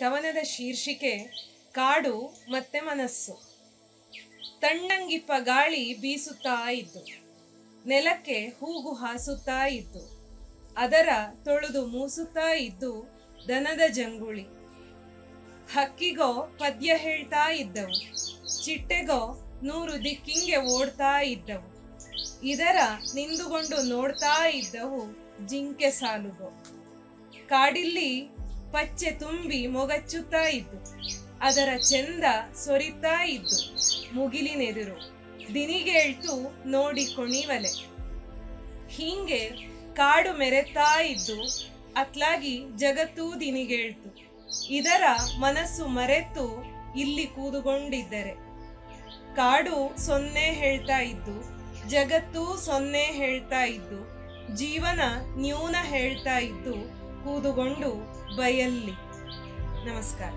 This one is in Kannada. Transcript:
ಕವನದ ಶೀರ್ಷಿಕೆ, ಕಾಡು ಮತ್ತೆ ಮನಸ್ಸು. ತಣ್ಣಂಗಿಪ್ಪ ಗಾಳಿ ಬೀಸುತ್ತಾ ಇದ್ದು, ನೆಲಕ್ಕೆ ಹೂಗು ಹಾಸುತ್ತಾ ಇದ್ದು, ಅದರ ತೊಳೆದು ಮೂಸುತ್ತಾ ಇದ್ದು ದನದ ಜಂಗುಳಿ. ಹಕ್ಕಿಗೋ ಪದ್ಯ ಹೇಳ್ತಾ ಇದ್ದವು, ಚಿಟ್ಟೆಗೋ ನೂರು ದಿಕ್ಕಿಂಗೆ ಓಡ್ತಾ ಇದ್ದವು. ಇದರ ನಿಂದುಗೊಂಡು ನೋಡ್ತಾ ಇದ್ದವು ಜಿಂಕೆ ಸಾಲುಗೋ. ಕಾಡಿಲ್ಲಿ ಪಚ್ಚೆ ತುಂಬಿ ಮೊಗಚ್ಚುತ್ತಾ ಇತ್ತು ಅದರ ಚೆಂದ ಸೊರಿತಾ ಇತ್ತು ಮುಗಿಲಿನೆದುರು ದಿನಿಗೇಳ್ತು ನೋಡಿ ಕೊಣಿವಲೆ. ಹೀಗೆ ಕಾಡು ಮೆರೆತಾ ಇದ್ದು, ಅತ್ಲಾಗಿ ಜಗತ್ತೂ ದಿನಿಗೇಳ್ತು, ಇದರ ಮನಸ್ಸು ಮರೆತು ಇಲ್ಲಿ ಕೂದುಕೊಂಡಿದ್ದರೆ ಕಾಡು ಸೊನ್ನೆ ಹೇಳ್ತಾ ಇದ್ದು, ಜಗತ್ತು ಸೊನ್ನೆ ಹೇಳ್ತಾ ಇದ್ದು, ಜೀವನ ನ್ಯೂನ ಹೇಳ್ತಾ ಇದ್ದು ಕೂದುಕೊಂಡು ಬಯಲ್ಲಿ. ನಮಸ್ಕಾರ.